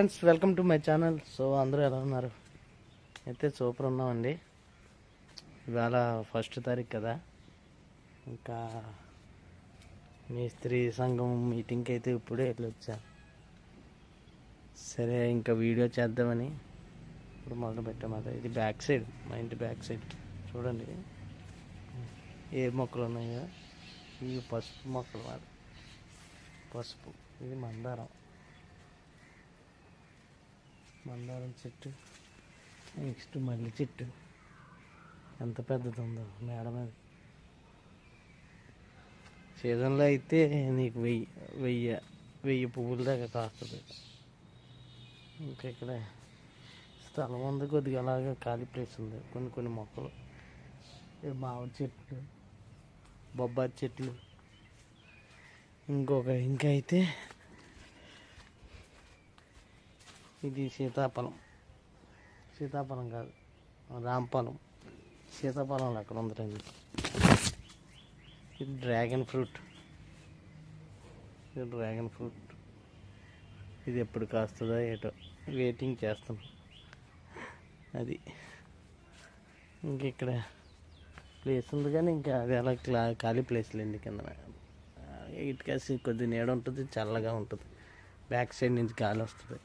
Friends welcome to my channel so అందరూ ఎలా ఉన్నారు? అయితే సూపర్ ఉన్నామండి. ఇవాళ ఫస్ట్ తారీఖు కదా. ఇంకా మేస్త్రీ సంఘం మీటింగ్కి అయితే ఇప్పుడే వెళ్ళొచ్చా? సరే ఇంకా వీడియో చేద్దామని ఇప్పుడు మొదలు పెట్టామాట ఇది బ్యాక్ సైడ్ మా ఇంటి బ్యాక్ సైడ్ చూడండి. ఏ మొక్కలు ఉన్నాయో? ఇవి పసుపు మొక్కలు మాట పసుపు. ఇది మందారం. మందారం చెట్టు. నెక్స్ట్ మల్లి చెట్టు. ఎంత పెద్దది ఉందో మేడ మీద. సీజన్లో అయితే నీకు వెయ్యి వెయ్యి వెయ్యి పువ్వుల దాకా కాస్తుంది. ఇంకా ఇక్కడ స్థలం ఉంది కొద్దిగా అలాగే ఖాళీ ప్లేస్ ఉంది. కొన్ని కొన్ని మొక్కలు. మామిడి చెట్లు బొబ్బాయి చెట్లు. ఇంకొక ఇంకా అయితే ఇది సీతాఫలం. సీతాఫలం కాదు రాంఫలం. సీతాఫలం అక్కడ ఉందండి ఇది డ్రాగన్ ఫ్రూట్. ఇది డ్రాగన్ ఫ్రూట్. ఇది ఎప్పుడు కాస్తుందో ఏటో వెయిటింగ్ చేస్తాం. అది ఇంక ఇక్కడ ప్లేస్ ఉంది కానీ ఇంకా అది అలా క్లా ఖాళీ ప్లేస్లు లేండి కింద ఇటుకేసి కొద్ది నీడ ఉంటుంది చల్లగా ఉంటుంది. బ్యాక్ సైడ్ నుంచి గాలి వస్తుంది.